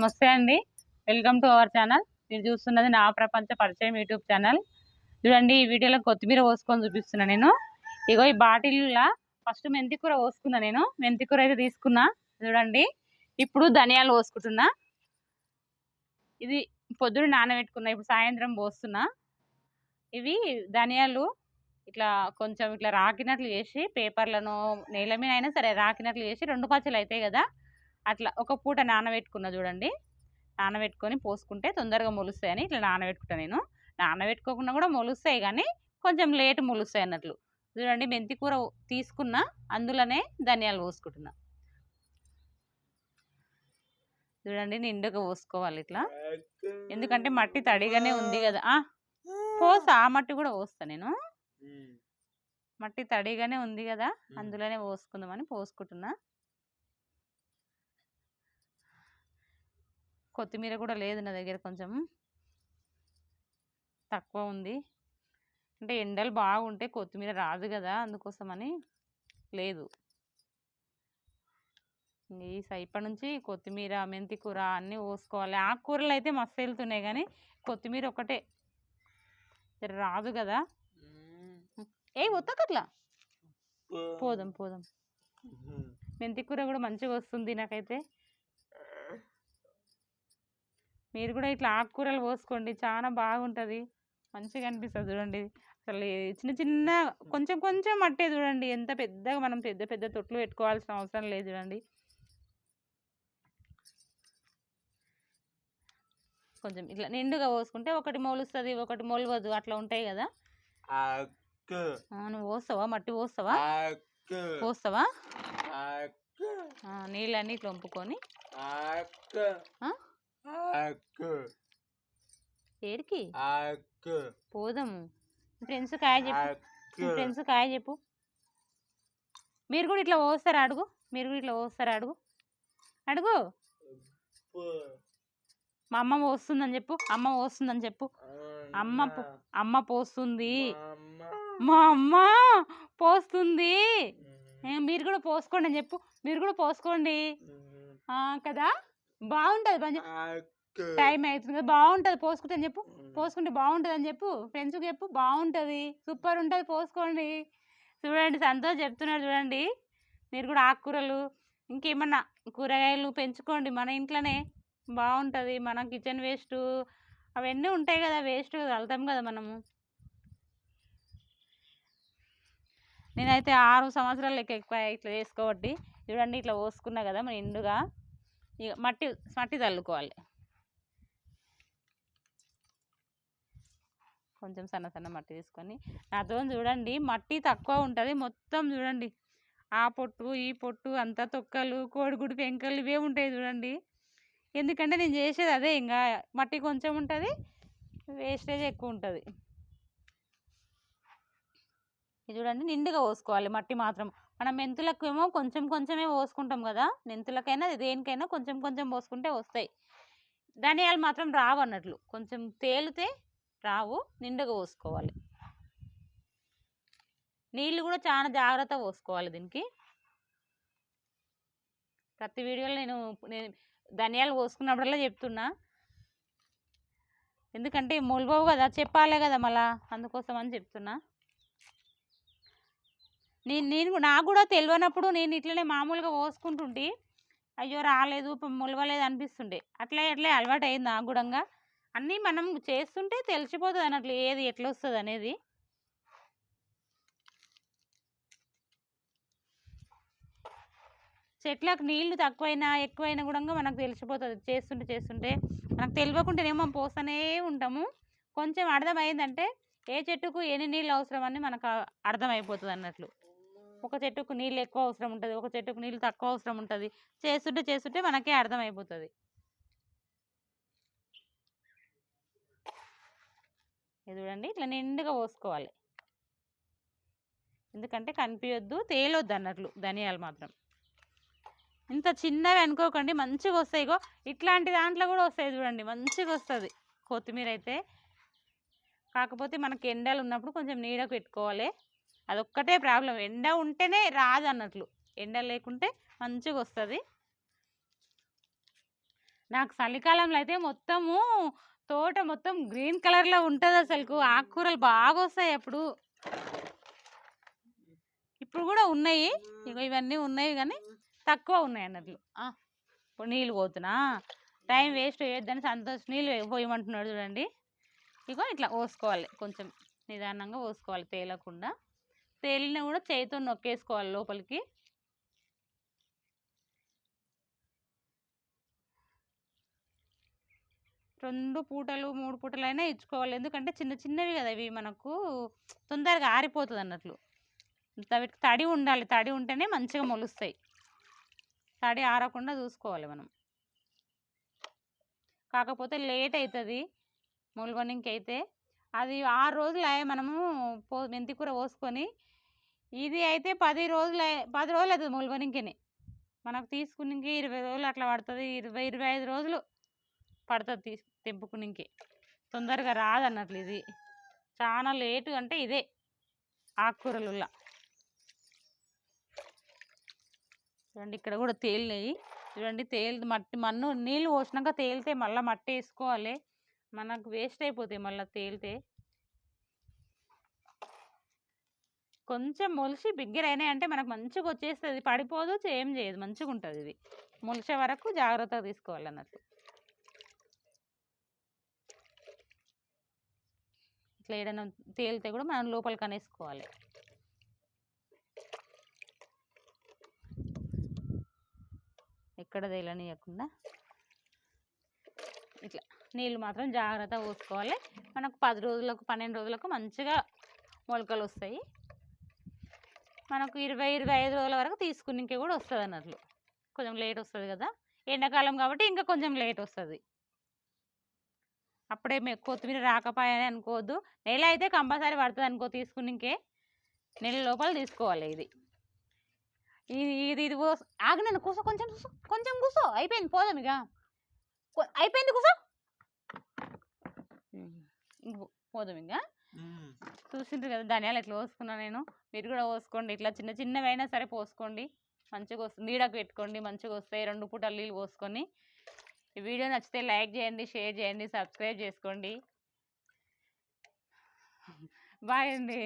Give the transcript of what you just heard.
నమస్తే అండి. Welcome to our channel. మీరు చూస్తున్నది నా ప్రపంచ పరిచయం యూట్యూబ్ ఛానల్. చూడండి ఈ వీడియోలో కొత్తిమీర పోసుకొని చూపిస్తున్నా నేను. ఇగో ఈ బాటిల్లా ఫస్ట్ మెంతి కూర పోసుకున్నా నేను. మెంతి కూర అయితే తీసుకున్నా. చూడండి ఇప్పుడు ధనియాలు పోసుకుంటున్నా. ఇది పొద్దున నానబెట్టుకున్నా ఇప్పుడు సాయంత్రం పోస్తున్నా. ఇవి ధనియాలు ఇట్లా కొంచెం ఇట్లా రాకినట్లు చేసి పేపర్లను నేల మీద అయినా సరే రాకినట్లు చేసి రెండు పచ్చలు అవుతాయి కదా. అట్లా ఒక పూట నానబెట్టుకున్నా చూడండి. నానబెట్టుకొని పోసుకుంటే తొందరగా మొలుస్తాయని ఇట్లా నానబెట్టుకుంటాను నేను. నానబెట్టుకోకుండా కూడా మొలుస్తాయి కానీ కొంచెం లేట్ మొలుస్తాయి అన్నట్లు. చూడండి మెంతి కూర తీసుకున్నా అందులోనే ధనియాలు పోసుకుంటున్నా. చూడండి నిండుగా పోసుకోవాలి ఇట్లా. ఎందుకంటే మట్టి తడిగానే ఉంది కదా. పోసా ఆ మట్టి కూడా పోస్తా నేను. మట్టి తడిగానే ఉంది కదా. అందులోనే పోసుకుందామని పోసుకుంటున్నా. కొత్తిమీర కూడా లేదు నా దగ్గర కొంచెం. తక్కువ ఉంది. అంటే ఎండలు బాగుంటే కొత్తిమీర రాదు కదా అందుకోసమని లేదు. ఈ ఇప్పటి నుంచి కొత్తిమీర మెంతి కూర అన్నీ పోసుకోవాలి. ఆకుకూరలు అయితే మస్తు వెళ్తున్నాయి కానీ కొత్తిమీర ఒకటే. రాదు కదా. ఏ ఒత్తకట్లా పోదాం పోదాం. మెంతి కూర కూడా మంచిగా వస్తుంది నాకైతే. మీరు కూడా ఇట్లా ఆకుకూరలు పోసుకోండి చాలా బాగుంటుంది. మంచిగా అనిపిస్తుంది చూడండి. అసలు చిన్న చిన్న కొంచెం కొంచెం మట్టే చూడండి. ఎంత పెద్దగా మనం పెద్ద పెద్ద తొట్లు పెట్టుకోవాల్సిన అవసరం లేదు చూడండి. కొంచెం ఇట్లా నిండుగా పోసుకుంటే ఒకటి మొలుస్తుంది ఒకటి మొలవదు. అట్లా ఉంటాయి కదా. నువ్వు పోస్తావా మట్టి పోస్తావా పోస్తావా నీళ్ళన్నీ ఇట్లా వంపుకొని? ఏడికి? పోదాము. ఫ్రెండ్స్ కాయ చెప్పు. ఫ్రెండ్స్ కాయ చెప్పు. మీరు కూడా ఇట్లా పోస్తారా అడుగు. మీరు కూడా ఇట్లా పోస్తారా అడుగు. అడుగు. మా అమ్మ పోస్తుందని చెప్పు. అమ్మ పోస్తుందని చెప్పు. అమ్మ అమ్మ పోస్తుంది. మా అమ్మ. పోస్తుంది. మీరు కూడా పోసుకోండి అని చెప్పు. మీరు కూడా పోసుకోండి. కదా? బాగుంటుంది మంచి టైం అవుతుంది కదా బాగుంటుంది పోసుకుంటే అని చెప్పు. పోసుకుంటే బాగుంటుంది అని చెప్పు. ఫ్రెండ్స్కి చెప్పు బాగుంటుంది సూపర్ ఉంటుంది పోసుకోండి. చూడండి సంతోష్ చెప్తున్నాడు చూడండి. మీరు కూడా ఆకుకూరలు ఇంకేమన్నా కూరగాయలు పెంచుకోండి మన ఇంట్లోనే. బాగుంటుంది మన కిచెన్ వేస్ట్ అవన్నీ ఉంటాయి కదా వేస్ట్ వెళ్తాం కదా మనము. నేనైతే ఆరు సంవత్సరాలు ఎక్కువ ఇట్లా చేసుకోవట్టి చూడండి ఇట్లా పోసుకున్నా కదా మన ఎండుగా ఇక మట్టి మట్టి చల్లుకోవాలి. కొంచెం సన్న సన్న మట్టి తీసుకొని. నాతో చూడండి మట్టి తక్కువ ఉంటుంది. మొత్తం చూడండి. ఆ పొట్టు ఈ పొట్టు అంతా తొక్కలు కోడిగుడి పెంకలు ఇవే ఉంటాయి చూడండి. ఎందుకంటే నేను చేసేది అదే ఇంకా మట్టి కొంచెం ఉంటుంది వేస్టేజ్ ఎక్కువ ఉంటుంది. ఇది చూడండి నిండుగా పోసుకోవాలి మట్టి మాత్రం. మనం మెంతులకు ఏమో కొంచెం కొంచెమే పోసుకుంటాం కదా. మెంతులకైనా దేనికైనా కొంచెం కొంచెం పోసుకుంటే వస్తాయి. ధనియాలు మాత్రం రావు అన్నట్లు. కొంచెం తేలితే రావు నిండుగా పోసుకోవాలి. నీళ్ళు కూడా చాలా జాగ్రత్త పోసుకోవాలి దీనికి. ప్రతి వీడియోలో నేను నేను ధనియాలు పోసుకున్నప్పుడల్లా చెప్తున్నా. ఎందుకంటే మొలబోవు కదా చెప్పాలే కదా మళ్ళా అందుకోసం అని చెప్తున్నా. నేను నేను నాకు కూడా తెలియనప్పుడు నేను ఇట్లనే మామూలుగా పోసుకుంటుంటే అయ్యో రాలేదు ములవలేదు మొలవలేదు అనిపిస్తుండే. అట్లే అట్లే అలవాటు అయింది నాకు కూడా అన్నీ మనం చేస్తుంటే తెలిసిపోతుంది అన్నట్లు ఏది ఎట్లా వస్తుంది అనేది చెట్లకు నీళ్ళు తక్కువైనా ఎక్కువైనా కూడా మనకు తెలిసిపోతుంది. చేస్తుంటే చేస్తుంటే. మనకు తెలియకుండానేమో పోస్తూనే ఉంటాము. కొంచెం అర్థమైందంటే ఏ చెట్టుకు ఎన్ని నీళ్ళు అవసరం అని మనకు అర్థమైపోతుంది అన్నట్లు ఒక చెట్టుకు నీళ్ళు ఎక్కువ అవసరం ఉంటుంది ఒక చెట్టుకు నీళ్ళు తక్కువ అవసరం ఉంటుంది. చేస్తుంటే చేస్తుంటే మనకే అర్థమైపోతుంది. ఇది చూడండి ఇట్లా నిండుగా పోసుకోవాలి. ఎందుకంటే కనిపించొద్దు తేలొద్దు అన్నట్లు ధనియాలు మాత్రం. ఇంత చిన్నవి అనుకోకండి మంచిగా వస్తాయిగో ఇట్లాంటి దాంట్లో కూడా వస్తాయి చూడండి మంచిగా వస్తుంది. కొత్తిమీర అయితే కాకపోతే మనకి ఎండలు ఉన్నప్పుడు కొంచెం నీడకు పెట్టుకోవాలి. అదొక్కటే ప్రాబ్లం ఎండ ఉంటేనే రాదు అన్నట్లు ఎండ లేకుంటే మంచిగా వస్తుంది నాకు చలికాలంలో అయితే మొత్తము తోట మొత్తం గ్రీన్ కలర్లో ఉంటుంది అసలు ఆకుకూరలు బాగా వస్తాయి అప్పుడు. ఇప్పుడు కూడా ఉన్నాయి. ఇగో ఇవన్నీ ఉన్నాయి కానీ తక్కువ ఉన్నాయి అన్నట్లు ఇప్పుడు నీళ్ళు పోతున్నా. టైం వేస్ట్ చేయొద్దని సంతోష్ నీళ్ళు పోయమంటున్నాడు చూడండి. ఇగో ఇట్లా పోసుకోవాలి. కొంచెం నిదానంగా పోసుకోవాలి తేలకుండా. తేలిన కూడా చేయితో నొక్కేసుకోవాలి లోపలికి. రెండు పూటలు మూడు పూటలు అయినా ఇచ్చుకోవాలి. ఎందుకంటే చిన్న చిన్నవి కదా ఇవి మనకు తొందరగా ఆరిపోతుంది అన్నట్లు వీటికి తడి ఉండాలి. తడి ఉంటేనే మంచిగా మొలుస్తాయి. తడి ఆరకుండా చూసుకోవాలి మనం. కాకపోతే లేట్ అవుతుంది మొలవనికి అయితే అది ఆరు రోజులు మనము పో మెంతికూర పోసుకొని ఇది అయితే పది రోజులు పది రోజులు అవుతుంది మొలవనికిని మనకు తీసుకునికి ఇరవై రోజులు అట్లా పడుతుంది. ఇరవై ఇరవై ఐదు రోజులు పడుతుంది తీసు తెంపుకునికి. తొందరగా రాదన్నట్లు ఇది. చాలా లేటు అంటే ఇదే ఆకుకూరలులా చూడండి ఇక్కడ కూడా తేలినాయి. చూడండి తేలి మట్టి మన్ను నీళ్ళు పోసినాక తేలితే మళ్ళీ మట్టి వేసుకోవాలి. మనకు వేస్ట్ అయిపోతాయి మళ్ళీ తేలితే. కొంచెం మొలిసి బిగ్గర అయినాయి అంటే మనకు మంచిగా వచ్చేస్తుంది. పడిపోదు ఏం చేయదు. మంచిగా ఉంటుంది ఇది. మొలిసే వరకు జాగ్రత్తగా తీసుకోవాలి అన్నట్టు ఇట్లా ఏదైనా తేలితే కూడా మనం లోపల కనేసుకోవాలి ఎక్కడ తేలనియకుండా ఇట్లా నీళ్ళు మాత్రం జాగ్రత్తగా పోసుకోవాలి. మనకు పది రోజులకు పన్నెండు రోజులకు మంచిగా మొలకలు వస్తాయి. మనకు ఇరవై ఇరవై ఐదు రోజుల వరకు తీసుకునికే కూడా వస్తుంది అన్నట్లు. కొంచెం లేట్ వస్తుంది కదా. ఎండాకాలం కాబట్టి ఇంకా కొంచెం లేట్ వస్తుంది. అప్పుడే మేము కొత్తిమీర రాకపోయాని అనుకోవద్దు. నెల అయితే కంపల్సరీ పడుతుంది అనుకో తీసుకునికే నెల లోపల తీసుకోవాలి ఇది. ఇది ఇది ఇది పోస్- నన్ను కూసో కొంచెం కూసో కొంచెం కూసో. అయిపోయింది పోదాం ఇక. అయిపోయింది కూసో. పోదాం ఇంకా. చూసింటారు కదా! ధనియాలు ఎట్లా పోసుకున్నాను నేను. మీరు కూడా పోసుకోండి. ఇట్లా చిన్న చిన్నవైనా సరే పోసుకోండి. మంచిగా వస్తుంది. నీడకు పెట్టుకోండి. మంచిగా వస్తాయి. రెండు పూటలు నీళ్ళు పోసుకొని. ఈ వీడియో నచ్చితే లైక్ చేయండి షేర్ చేయండి సబ్స్క్రైబ్ చేసుకోండి. బాయ్ అండి.